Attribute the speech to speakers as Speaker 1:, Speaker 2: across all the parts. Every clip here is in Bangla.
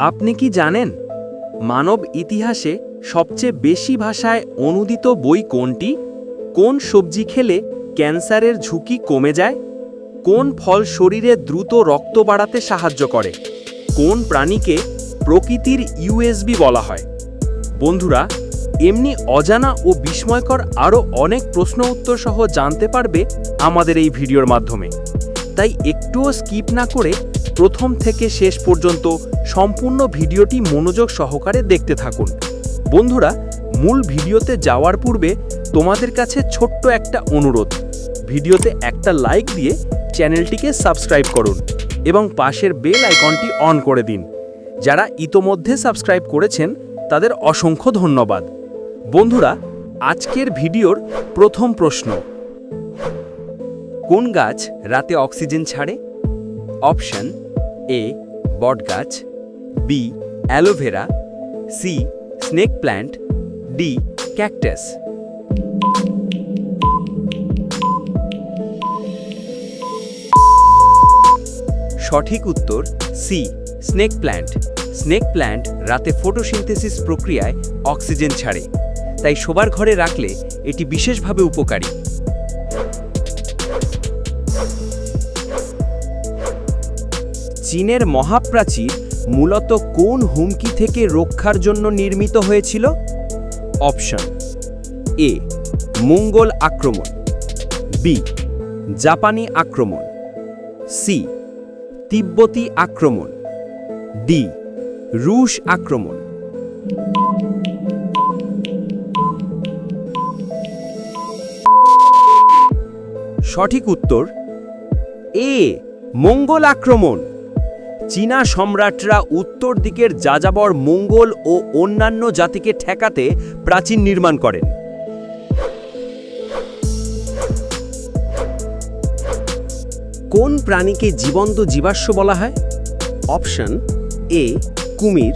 Speaker 1: আপনি কি জানেন, মানব ইতিহাসে সবচেয়ে বেশি ভাষায় অনুদিত বই কোনটি? কোন সবজি খেলে ক্যান্সারের ঝুঁকি কমে যায়? কোন ফল শরীরে দ্রুত রক্ত বাড়াতে সাহায্য করে? কোন প্রাণীকে প্রকৃতির ইউএসবি বলা হয়? বন্ধুরা, এমনি অজানা ও বিস্ময়কর আরও অনেক প্রশ্ন উত্তর সহ জানতে পারবে আমাদের এই ভিডিওর মাধ্যমে। তাই একটুও স্কিপ না করে প্রথম থেকে শেষ পর্যন্ত সম্পূর্ণ ভিডিওটি মনোযোগ সহকারে দেখতে থাকুন। বন্ধুরা, মূল ভিডিওতে যাওয়ার পূর্বে তোমাদের কাছে ছোট্ট একটা অনুরোধ। ভিডিওতে একটা লাইক দিয়ে চ্যানেলটিকে সাবস্ক্রাইব করুন এবং পাশের বেল আইকনটি অন করে দিন। যারা ইতোমধ্যে সাবস্ক্রাইব করেছেন, তাদের অসংখ্য ধন্যবাদ। বন্ধুরা, আজকের ভিডিওর প্রথম প্রশ্ন। কোন গাছ রাতে অক্সিজেন ছাড়ে? অপশন এ বটগাছ B aloe vera C snake plant D cactus সঠিক উত্তর C snake plant snake plant রাতে ফটোসিনথেসিস প্রক্রিয়ায় অক্সিজেন ছাড়ে, তাই শোবার ঘরে রাখলে এটি বিশেষভাবে উপকারী। চীনের মহাপ্রাচীর মূলত কোন হুমকি থেকে রক্ষার জন্য নির্মিত হয়েছিল? অপশন, এ, মঙ্গল আক্রমণ, বি, জাপানি আক্রমণ, সি, তিব্বতী আক্রমণ, ডি, রুশ আক্রমণ। সঠিক উত্তর, এ, মঙ্গল আক্রমণ। চীনা সম্রাটরা উত্তর দিকের যাযাবর মঙ্গল ও অন্যান্য জাতিকে ঠেকাতে প্রাচীন নির্মাণ করেন। কোন প্রাণীকে জীবন্ত জীবাশ্ম বলা হয়? অপশন এ, কুমির,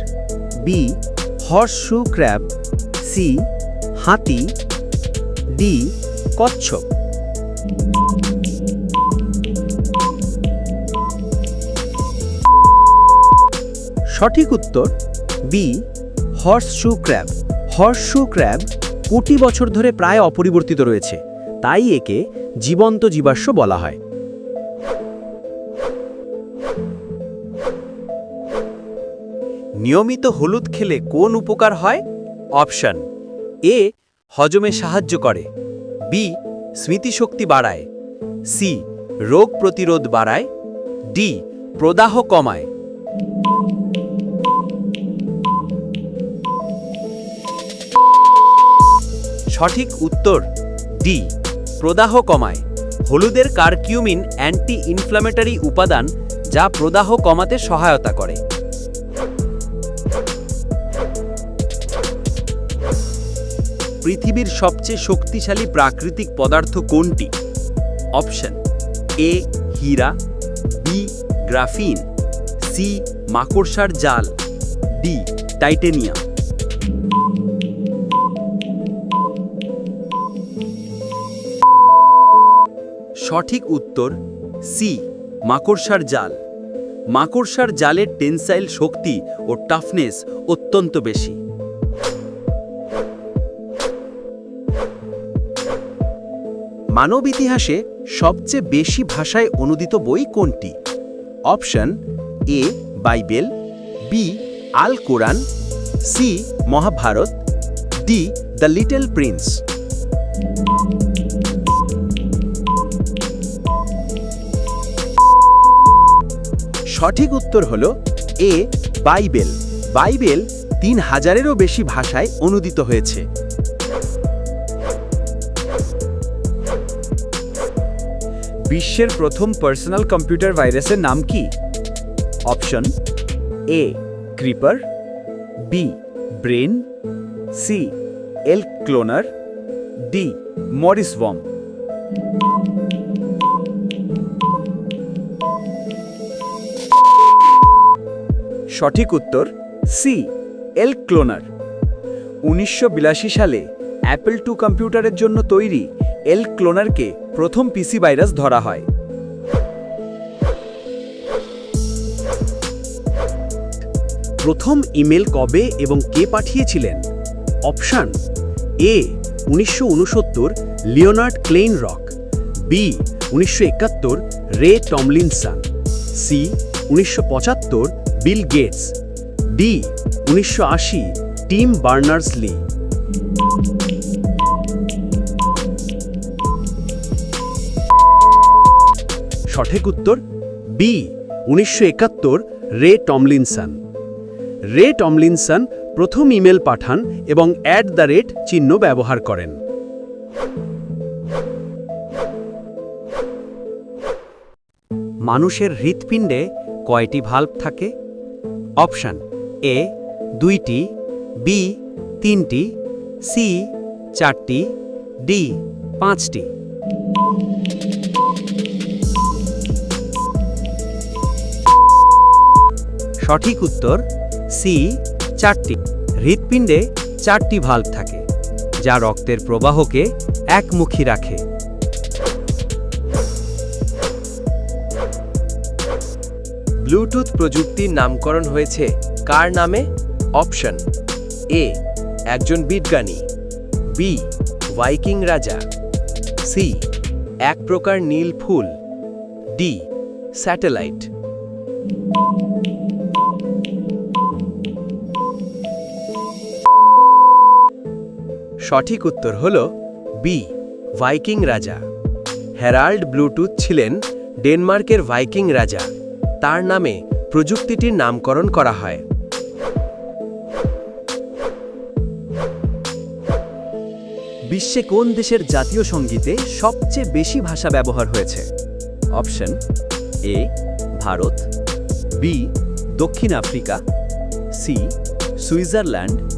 Speaker 1: বি, হর্সু, ক্র্যাব, সি, হাতি, ডি, কচ্ছপ। সঠিক উত্তর B horseshoe crab horseshoe crab কোটি বছর ধরে প্রায় অপরিবর্তিত রয়েছে, তাই একে জীবন্ত জীবাশ্ম বলা হয়। নিয়মিত হলুদ খেলে কোন উপকার হয়? অপশন এ হজমে সাহায্য করে। বি স্মৃতিশক্তি বাড়ায়। সি রোগ প্রতিরোধ বাড়ায়। ডি প্রদাহ কমায়। সঠিক উত্তর ডি প্রদাহ কমায়। হলুদের কারকিউমিন অ্যান্টি ইনফ্ল্যামেটরি উপাদান যা প্রদাহ কমাতে সহায়তা করে। পৃথিবীর সবচেয়ে শক্তিশালী প্রাকৃতিক পদার্থ কোনটি? অপশন এ হীরা বি গ্রাফিন সি মাকড়সার জাল ডি টাইটেনিয়াম। সঠিক উত্তর, সি, মাকড়সার জাল। মাকড়সার জালের টেনসাইল শক্তি ও টাফনেস অত্যন্ত বেশি। মানব ইতিহাসে সবচেয়ে বেশি ভাষায় অনুদিত বই কোনটি? Option, A, Bible, B, Al Quran, C, Mahabharat, D, the little prince. সঠিক উত্তর হল এ, বাইবেল। বাইবেল তিন হাজারেরও বেশি ভাষায় অনুদিত হয়েছে। বিশ্বের প্রথম পার্সোনাল কম্পিউটার ভাইরাসের নাম কি? Option A, creeper, B brain C elk cloner, D, Morris সঠিক উত্তর সি এল ক্লোনার উনিশশো বিরাশি সালে অ্যাপল টু কম্পিউটারের জন্য তৈরি এল ক্লোনারকে প্রথম পিসি ভাইরাস ধরা হয়।
Speaker 2: প্রথম ইমেল কবে এবং কে পাঠিয়েছিলেন? অপশান এ উনিশশো উনসত্তর লিওনার্ড ক্লেইন রক বি উনিশশো একাত্তর রে টমলিনসন সি উনিশশো পঁচাত্তর বিল গেটস ডি উনিশশো আশি টিম বার্নার্স লি সঠিক উত্তর বি উনিশশো একাত্তর রে টমলিনসন রে টমলিনসন প্রথম ইমেল পাঠান এবং অ্যাট দ্য রেট চিহ্ন ব্যবহার করেন।
Speaker 1: মানুষের হৃৎপিণ্ডে কয়টি ভাল্ব থাকে? অপশান এ, দুইটি, বি, তিনটি, সি, চারটি, ডি, পাঁচটি। সঠিক উত্তর, সি, চারটি। হৃৎপিণ্ডে চারটি ভাল্ব থাকে, যা রক্তের প্রবাহকে একমুখী রাখে। ব্লুটুথ প্রযুক্তির নামকরণ হয়েছে। কার নামে? অপশন এ, একজন বিজ্ঞানী। বি, ভাইকিং রাজা। সি, এক প্রকার নীল ফুল। D, satellite. সঠিক উত্তর হল বি, ভাইকিং রাজা। হেরাল্ড ব্লুটুথ ছিলেন ডেনমার্কের ভাইকিং রাজা। তার নামে প্রযুক্তিটির নামকরণ করা হয়।
Speaker 2: বিশ্বে কোন দেশের জাতীয় সঙ্গীতে সবচেয়ে বেশি ভাষা ব্যবহার হয়েছে? অপশন এ, ভারত, বি, দক্ষিণ Africa, C, Switzerland,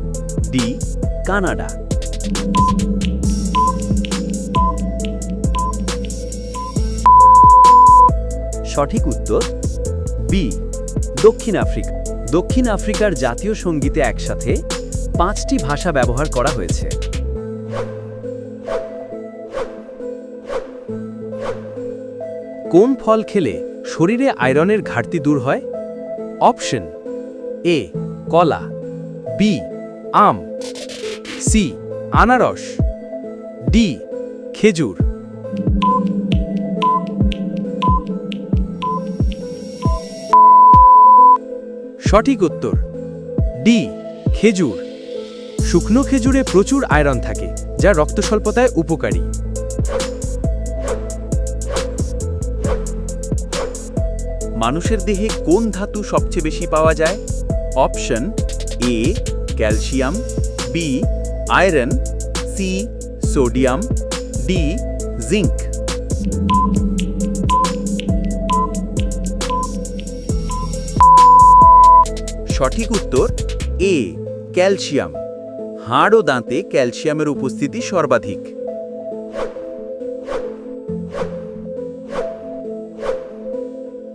Speaker 2: D, Canada. সঠিক উত্তর বি দক্ষিণ আফ্রিকা। দক্ষিণ আফ্রিকার জাতীয় সঙ্গীতে একসাথে পাঁচটি ভাষা ব্যবহার করা হয়েছে।
Speaker 1: কোন ফল খেলে শরীরে আয়রনের ঘাটতি দূর হয়? অপশন এ কলা। বি আম। সি আনারস। ডি খেজুর। সঠিক উত্তর। ডি, খেজুর। শুকনো খেজুরে প্রচুর আয়রন থাকে, যা রক্তস্বল্পতায় উপকারী।
Speaker 2: মানুষের দেহে কোন ধাতু সবচেয়ে বেশি পাওয়া যায়? Option, A, calcium, B, iron, C, sodium, D, zinc. সঠিক উত্তর, এ, ক্যালসিয়াম। হাড় ও দাঁতে ক্যালসিয়ামের উপস্থিতি সর্বাধিক।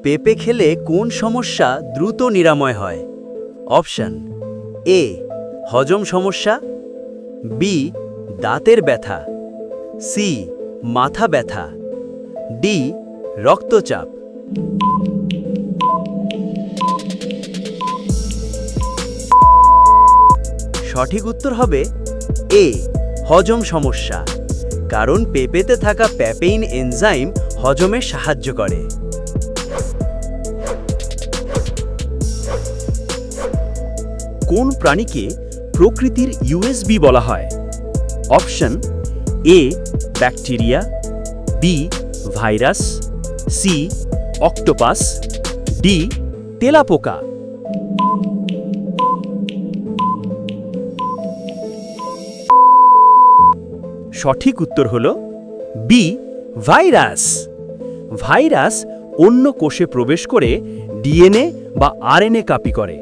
Speaker 2: পেঁপে খেলে কোন সমস্যা দ্রুত নিরাময় হয়? অপশন, এ, হজম সমস্যা। বি, দাঁতের ব্যথা। সি, মাথা ব্যথা। ডি, রক্তচাপ। সঠিক উত্তর হবে এ, হজম সমস্যা। কারণ পেঁপেতে থাকা প্যাপেইন এনজাইম হজমে সাহায্য করে। কোন প্রাণীকে প্রকৃতির ইউএসবি বলা হয়? Option A, bacteria, B, virus, C, octopus, D, তেলাপোকা। সঠিক উত্তর হল বি ভাইরাস ভাইরাস অন্য কোষে প্রবেশ করে ডিএনএ বা আরএনএ কাপি করে।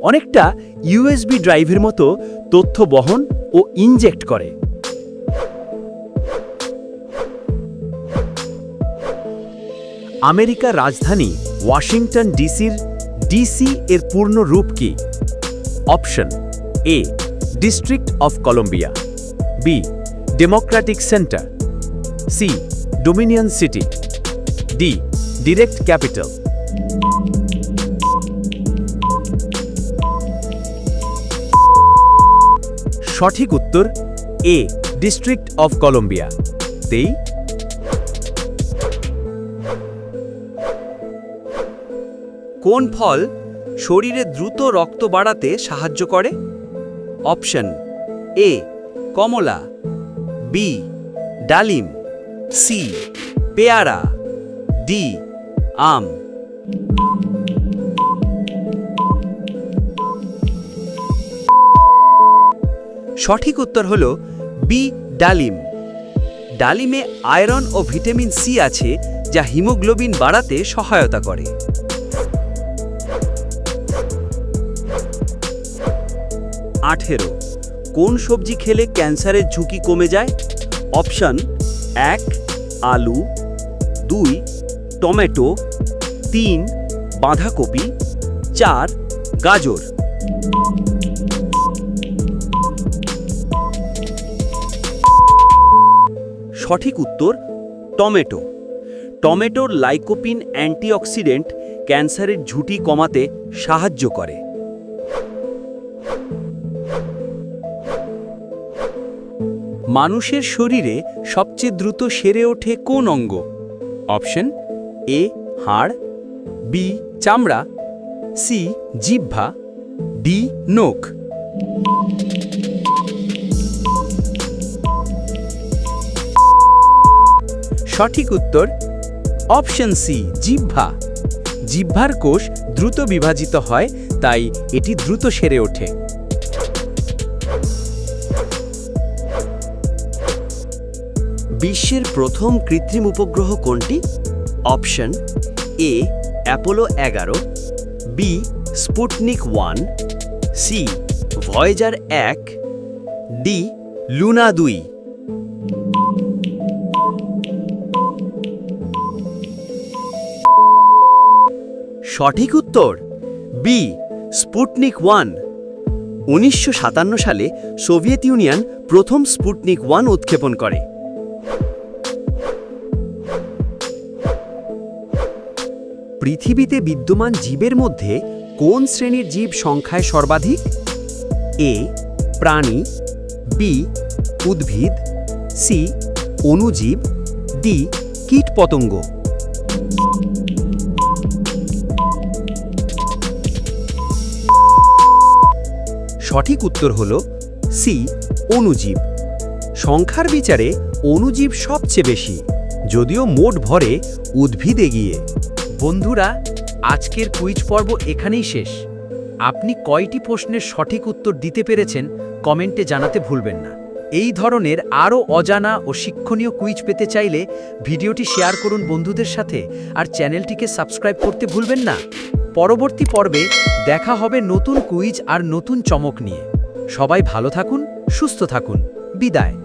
Speaker 2: অনেকটা ইউএসবি ড্রাইভের মতো তথ্য বহন ও ইনজেক্ট করে। আমেরিকার রাজধানী ওয়াশিংটন ডিসির ডিসি এর পূর্ণ রূপ কি? Option A district of Columbia B democratic center C dominion city D direct capital সঠিক উত্তর এ ডিস্ট্রিক্ট অফ কলম্বিয়া তেই?
Speaker 1: কোন ফল শরীরে দ্রুত রক্ত বাড়াতে সাহায্য করে? অপশন এ কমলা। বি ডালিম সি পেয়ারা ডি আম। সঠিক উত্তর হল বি ডালিম। ডালিমে আয়রন ও ভিটামিন সি আছে, যা হিমোগ্লোবিন বাড়াতে সহায়তা করে। আঠেরো কোন সবজি খেলে ক্যান্সারের ঝুঁকি কমে যায়? অপশান, এক, আলু, দুই, টমেটো, তিন, বাঁধাকপি, চার, গাজর। সঠিক উত্তর, টমেটো। টমেটোর লাইকোপিন অ্যান্টিঅক্সিডেন্ট ক্যান্সারের ঝুঁকি কমাতে সাহায্য করে। মানুষের শরীরে সবচেয়ে দ্রুত সেরে ওঠে কোন অঙ্গ? অপশন এ, হাড়, বি, চামড়া, সি, জিহ্বা, ডি, নখ। সঠিক উত্তর অপশন সি, জিহ্বা। জিহ্বার কোষ দ্রুত বিভাজিত হয়, তাই এটি দ্রুত সেরে ওঠে। বিশ্বের প্রথম কৃত্রিম উপগ্রহ কোনটি? অপশন এ, অ্যাপোলো এগারো, B, Sputnik one, C, Voyager এক, ডি, লুনা দুই। সঠিক উত্তর, বি, স্পুটনিক ওয়ান। উনিশশো সাতান্ন সালে সোভিয়েত ইউনিয়ন প্রথম স্পুটনিক ওয়ান উৎক্ষেপণ করে। পৃথিবীতে বিদ্যমান জীবের মধ্যে কোন শ্রেণির জীব সংখ্যায় সর্বাধিক? এ, প্রাণী, বি, উদ্ভিদ, সি অণুজীব ডি, কীটপতঙ্গ। সঠিক উত্তর হল সি অণুজীব সংখ্যার বিচারে অণুজীব সবচেয়ে বেশি, যদিও মোট ভরে উদ্ভিদ এগিয়ে।
Speaker 3: বন্ধুরা, আজকের কুইজ পর্ব এখানেই শেষ। আপনি কয়টি প্রশ্নের সঠিক উত্তর দিতে পেরেছেন কমেন্টে জানাতে ভুলবেন না। এই ধরনের আরও অজানা ও শিক্ষণীয় কুইজ পেতে চাইলে ভিডিওটি শেয়ার করুন বন্ধুদের সাথে আর চ্যানেলটিকে সাবস্ক্রাইব করতে ভুলবেন না। পরবর্তী পর্বে দেখা হবে নতুন কুইজ আর নতুন চমক নিয়ে। সবাই ভালো থাকুন, সুস্থ থাকুন। বিদায়।